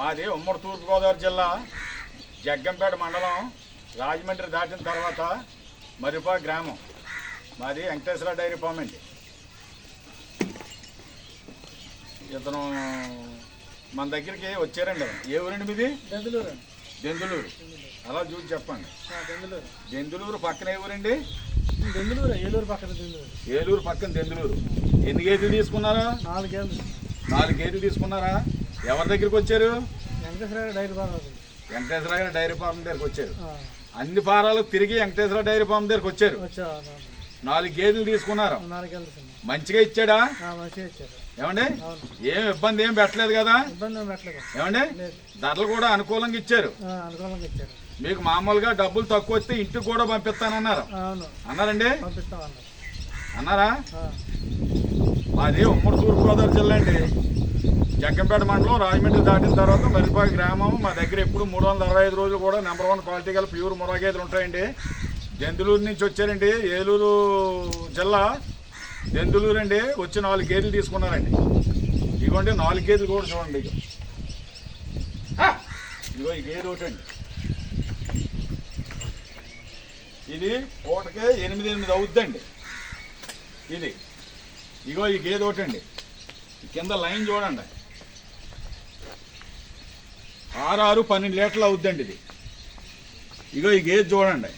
మాది ఉమ్మడి తూర్పుగోదావరి జిల్లా జగ్గంపేట మండలం రాజమండ్రి దాటిన తర్వాత మరిపా గ్రామం. మాది వెంకటేశ్వర డైరీ ఫామ్ అండి. ఇతను మన దగ్గరికి వచ్చారండి. ఏ ఊరండి మీది? దెందులూరు దెందులూరు అలా చూసి చెప్పండి. దెందులూరు పక్కన ఏ ఊరండి? ఏలూరు పక్కన ఏలూరు పక్కన దెందులూరు ఎన్ని గేదెలు తీసుకున్నారా? నాలుగేళ్ళు. నాలుగు గేదెలు తీసుకున్నారా? ఎవరి దగ్గరికి వచ్చారు? వెంకటేశ్వర గారి డైరీ ఫార్మ్ దగ్గరికి వచ్చారు. అన్ని ఫారాలు తిరిగి వెంకటేశ్వర డైరీ ఫార్మ్ దగ్గరికి వచ్చారు. వచ్చా నాలుగు గేదెలు తీసుకున్నారు. మంచిగా ఇచ్చాడా? ఏమండి? ఏం ఇబ్బంది ఏం పెట్టలేదు కదా? ఏమండి? ధరలు కూడా అనుకూలంగా ఇచ్చారు. ఆ, అనుకూలంగా ఇచ్చారు. మీకు మామూలుగా డబ్బులు తక్కువ వస్తే ఇంటికి కూడా పంపిస్తానన్నారు. అవును. అన్నారండి? పంపిస్తాం అన్నారు? మాది ఉమ్మడి తూర్పుగోదావరి జిల్లా అండి. జగ్గంపేట మండలం రాజమండ్రి దాటిన తర్వాత మరిపాకి గ్రామం మా దగ్గర ఎప్పుడు మూడు వందల అరవై ఐదు రోజులు కూడా నెంబర్ వన్ క్వాలిటీ గల ప్యూర్ ముర్రా గేదెలు ఉంటాయండి. జంతులూరు నుంచి వచ్చారండి ఏలూరు జిల్లా జంతులూరు అండి వచ్చి నాలుగు గేదెలు తీసుకున్నారండి. ఇదిగోండి నాలుగు గేదెలు కూడా చూడండి ఇదిగో ఈ గేదె ఒకటి అండి. ఇది పూటకే ఎనిమిది ఎనిమిది అవుద్దండి. ఇది. ఇగో ఈ గేదె ఒకటి అండి. కింద లైన్ చూడండి. ఆరారు పన్నెండు లీటర్లు అవుద్దండి ఇది. ఇగో ఈ గేజ్ చూడండి.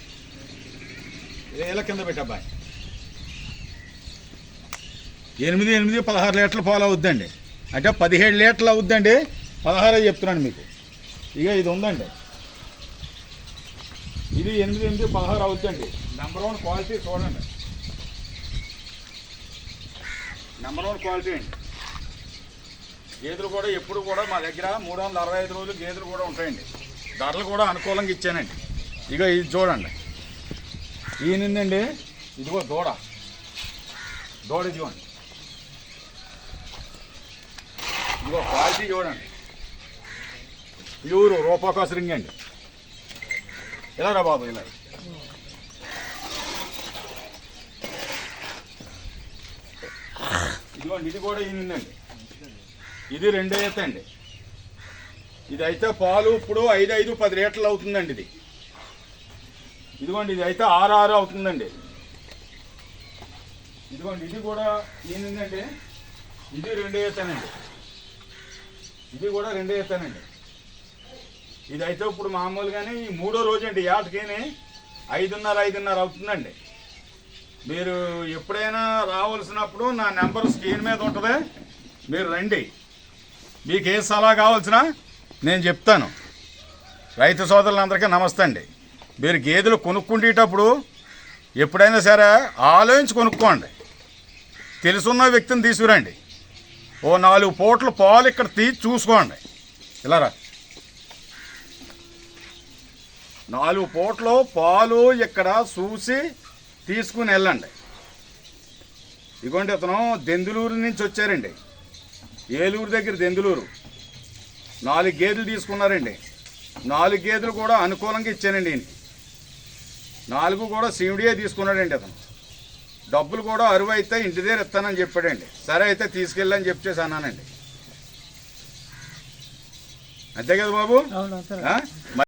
ఏళ్ళ కింద పెట్టబ్బాయి ఎనిమిది ఎనిమిది పదహారు లీటర్ల పాలు అవుద్దండి. అంటే పదిహేడు లీటర్లు అవుద్దండి. పదహారే చెప్తున్నాను మీకు. ఇక ఇది ఉందండి. ఇది ఎనిమిది ఎనిమిది పదహారు అవుద్దండి. నెంబర్ వన్ క్వాలిటీ చూడండి. నెంబర్ వన్ క్వాలిటీ అండి. గేదెలు కూడా ఎప్పుడు కూడా మా దగ్గర మూడు వందల అరవై ఐదు రోజులు గేదెలు కూడా ఉంటాయండి. ధరలు కూడా అనుకూలంగా ఇచ్చానండి. ఇక ఇది చూడండి. ఈయనండి ఇదిగో దూడ. దూడ చూడండి ఇదిగో క్వాలిటీ చూడండి. ప్యూర్ రూపాకాసు రింగ్ అండి. ఇలా రా బాబు ఇలా. ఇదిగోండి ఇది కూడా ఈయనండి ఇది రెండో ఈత అండి. ఇది అయితే పాలు ఇప్పుడు ఐదు ఐదు పది లీటర్లు అవుతుందండి ఇది. ఇదిగోండి ఇది అయితే ఆరు ఆరు అవుతుందండి. ఇదిగోండి ఇది కూడా ఈయనండి ఇది రెండో ఈతనండి ఇది కూడా రెండో ఈతనండి ఇది అయితే ఇప్పుడు మామూలుగానే ఈ మూడో రోజు అండి ఏటకేనే ఐదున్నర ఐదున్నర అవుతుందండి. మీరు ఎప్పుడైనా రావాల్సినప్పుడు నా నెంబర్ స్క్రీన్ మీద ఉంటుంది. మీరు రండి. మీకు ఏ సలహా కావాల్సిన నేను చెప్తాను. రైతు సోదరులందరికీ నమస్తే అండి. మీరు గేదెలు కొనుక్కుంటేటప్పుడు ఎప్పుడైనా సరే ఆలోచించి కొనుక్కోండి. తెలుసున్న వ్యక్తిని తీసుకురండి. ఓ నాలుగు పూట్ల పాలు ఇక్కడ తీసి చూసుకోండి. ఇలా రా. నాలుగు పూట్లు పాలు ఇక్కడ చూసి తీసుకుని వెళ్ళండి. ఇదిగోండి అతను దెందులూరు నుంచి వచ్చారండి. ఏలూరు దగ్గర దెందులూరు. నాలుగు గేదెలు తీసుకున్నారండి. నాలుగు గేదెలు కూడా అనుకూలంగా ఇచ్చానండి ఈయనకి. నాలుగు కూడా శివుడియే తీసుకున్నాడండి అతను. డబ్బులు కూడా అరువు అయితే ఇంటి దగ్గర ఇస్తానని చెప్పాడండి. సరే అయితే తీసుకెళ్ళని చెప్పేసి అన్నానండి. అంతే కదా బాబు?